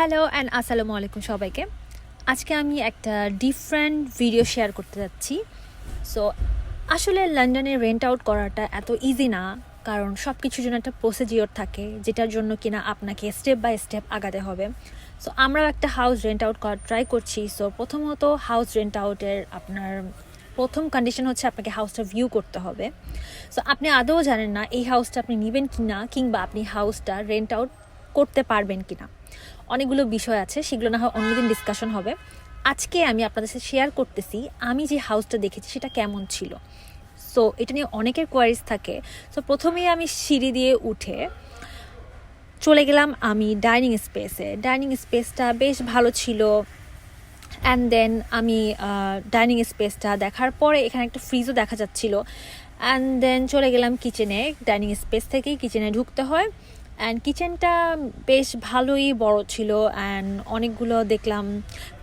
Hello and আসসালামু আলাইকুম সবাইকে। আজকে আমি একটা ডিফারেন্ট ভিডিও শেয়ার করতে যাচ্ছি। সো আসলে লন্ডনে রেন্ট আউট করাটা এত ইজি না, কারণ সব কিছুর জন্য একটা প্রসিজিওর থাকে, যেটার জন্য কিনা আপনাকে স্টেপ বাই স্টেপ আগাতে হবে। সো আমরাও একটা হাউস রেন্ট আউট করার ট্রাই করছি। সো প্রথমত হাউস রেন্ট আউটের আপনার প্রথম কন্ডিশন হচ্ছে আপনাকে হাউসটা ভিউ করতে হবে। সো আপনি আদৌ জানেন না এই হাউসটা আপনি নেবেন কি না কিংবা আপনি হাউসটা রেন্ট আউট করতে পারবেন কি না অনেকগুলো বিষয় আছে, সেগুলো না হয় অন্যদিন ডিসকাশন হবে। আজকে আমি আপনাদের সাথে শেয়ার করতেছি, আমি যে হাউসটা দেখেছি সেটা কেমন ছিল। সো এটা নিয়ে অনেকের কোয়ারিজ থাকে। সো প্রথমেই আমি সিঁড়ি দিয়ে উঠে চলে গেলাম আমি ডাইনিং স্পেসে ডাইনিং স্পেসটা বেশ ভালো ছিল। অ্যান্ড দেন আমি ডাইনিং স্পেসটা দেখার পরে এখানে একটা ফ্রিজও দেখা যাচ্ছিল। অ্যান্ড দেন চলে গেলাম কিচেনে ডাইনিং স্পেস থেকেই কিচেনে ঢুকতে হয়। অ্যান্ড কিচেনটা বেশ ভালোই বড় ছিল অ্যান্ড অনেকগুলো দেখলাম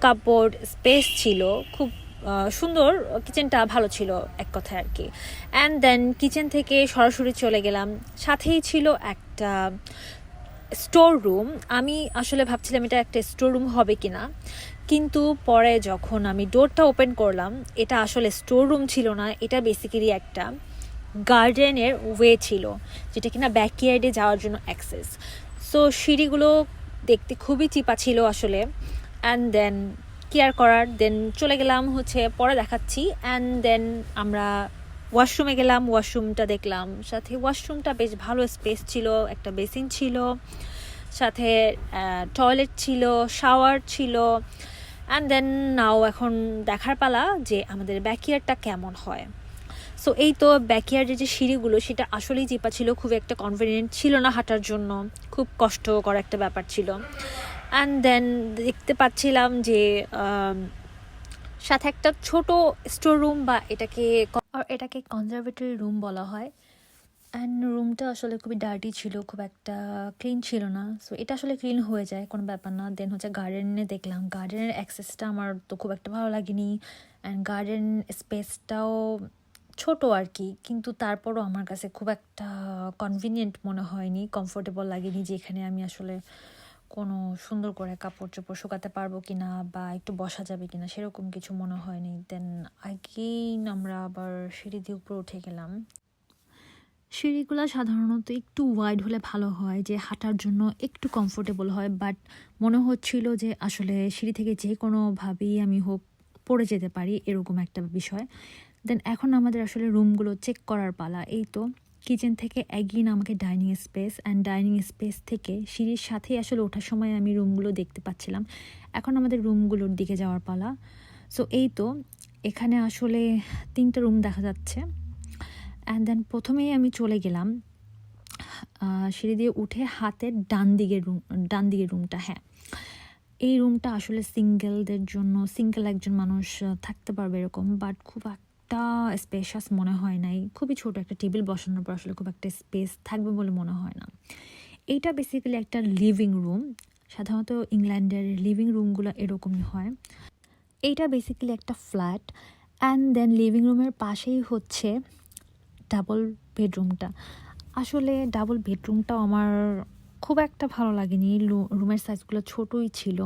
কাপড় স্পেস ছিল। খুব সুন্দর কিচেনটা ভালো ছিল এক কথায় আর কি। অ্যান্ড দেন কিচেন থেকে সরাসরি চলে গেলাম। সাথেই ছিল একটা স্টোর রুম আমি আসলে ভাবছিলাম এটা একটা স্টোর রুম হবে কি না কিন্তু পরে যখন আমি ডোরটা ওপেন করলাম, এটা আসলে স্টোর রুম ছিল না, এটা বেসিক্যালি একটা গার্ডেনের ওয়ে ছিল, যেটা কিনা ব্যাকইয়ার্ডে যাওয়ার জন্য অ্যাক্সেস সো সিঁড়িগুলো দেখতে খুবই চিপা ছিল আসলে। অ্যান্ড দেন কেয়ার করার দেন চলে গেলাম হচ্ছে পরে দেখাচ্ছি। অ্যান্ড দেন আমরা ওয়াশরুমে গেলাম ওয়াশরুমটা দেখলাম। সাথে ওয়াশরুমটা বেশ ভালো স্পেস ছিল, একটা বেসিন ছিল। সাথে টয়লেট ছিল শাওয়ার ছিল। অ্যান্ড দেন নাও এখন দেখার পালা যে আমাদের ব্যাকইয়ার্ডটা কেমন হয়। সো এই তো ব্যাকইয়ার্ডের যে সিঁড়িগুলো, সেটা আসলেই চিপা ছিল, খুব একটা কনভিনিয়েন্ট ছিল না হাঁটার জন্য। খুব কষ্টকর একটা ব্যাপার ছিল। অ্যান্ড দেন দেখতে পাচ্ছিলাম যে সাথে একটা ছোট স্টোর রুম বা এটাকে এটাকে কনজারভেটরি রুম বলা হয়। অ্যান্ড রুমটা আসলে খুবই ডার্টি ছিল, খুব একটা ক্লিন ছিল না। সো এটা আসলে ক্লিন হয়ে যায়, কোনো ব্যাপার না। দেন হচ্ছে গার্ডেনে দেখলাম গার্ডেনের অ্যাক্সেসটা আমার তো খুব একটা ভালো লাগেনি। অ্যান্ড গার্ডেন স্পেসটাও ছোট আর কি, কিন্তু তারপরও আমার কাছে খুব একটা কনভিনিয়েন্ট মনে হয়নি। কমফোর্টেবল লাগেনি যে এখানে আমি আসলে কোনো সুন্দর করে কাপড় চোপড় শুকাতে পারব কি না বা একটু বসা যাবে কিনা সেরকম কিছু মনে হয়নি। দেন আগেইন আমরা আবার সিঁড়ি দিয়ে উপরে উঠে গেলাম। সিঁড়িগুলো সাধারণত একটু ওয়াইড হলে ভালো হয়, যে হাঁটার জন্য একটু কমফোর্টেবল হয়। বাট মনে হচ্ছিল যে আসলে সিঁড়ি থেকে যে কোনোভাবেই আমি হোক পড়ে যেতে পারি, এরকম একটা বিষয়। দেন এখন আমাদের আসলে রুমগুলো চেক করার পালা। এই তো কিচেন থেকে একদিন আমাকে dining space and dining space থেকে সিঁড়ির সাথেই আসলে ওঠার সময় আমি রুমগুলো দেখতে পাচ্ছিলাম। এখন আমাদের রুমগুলোর দিকে যাওয়ার পালা। সো এই তো এখানে আসলে তিনটা রুম দেখা যাচ্ছে। অ্যান্ড দেন প্রথমেই আমি চলে গেলাম সিঁড়ি দিয়ে উঠে হাতের ডান দিকের রুম ডান দিকের রুমটা হ্যাঁ। এই রুমটা আসলে সিঙ্গেলদের জন্য সিঙ্গেল একজন মানুষ থাকতে পারবে এরকম বাট খুব একটা স্পেশাস মনে হয় নাই। খুবই ছোট একটা টেবিল বসানোর পর আসলে খুব একটা স্পেস থাকবে বলে মনে হয় না। এইটা বেসিক্যালি একটা লিভিং রুম সাধারণত ইংল্যান্ডের লিভিং রুমগুলো এরকমই হয়। এইটা বেসিক্যালি একটা ফ্ল্যাট অ্যান্ড দেন লিভিং রুমের পাশেই হচ্ছে ডাবল বেডরুমটা আসলে ডাবল বেডরুমটাও আমার খুব একটা ভালো লাগেনি। রুমের সাইজগুলো ছোটই ছিল।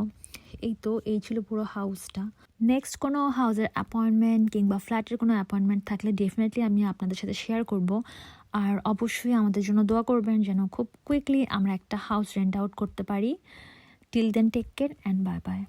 এই তো, এই ছিল পুরো হাউসটা নেক্সট কোনো হাউসের অ্যাপয়েন্টমেন্ট কিংবা ফ্ল্যাটের কোনো অ্যাপয়েন্টমেন্ট থাকলে ডেফিনেটলি আমি আপনাদের সাথে শেয়ার করব। আর অবশ্যই আমাদের জন্য দোয়া করবেন যেন খুব কুইকলি আমরা একটা হাউস রেন্ট আউট করতে পারি। Till then take care and bye bye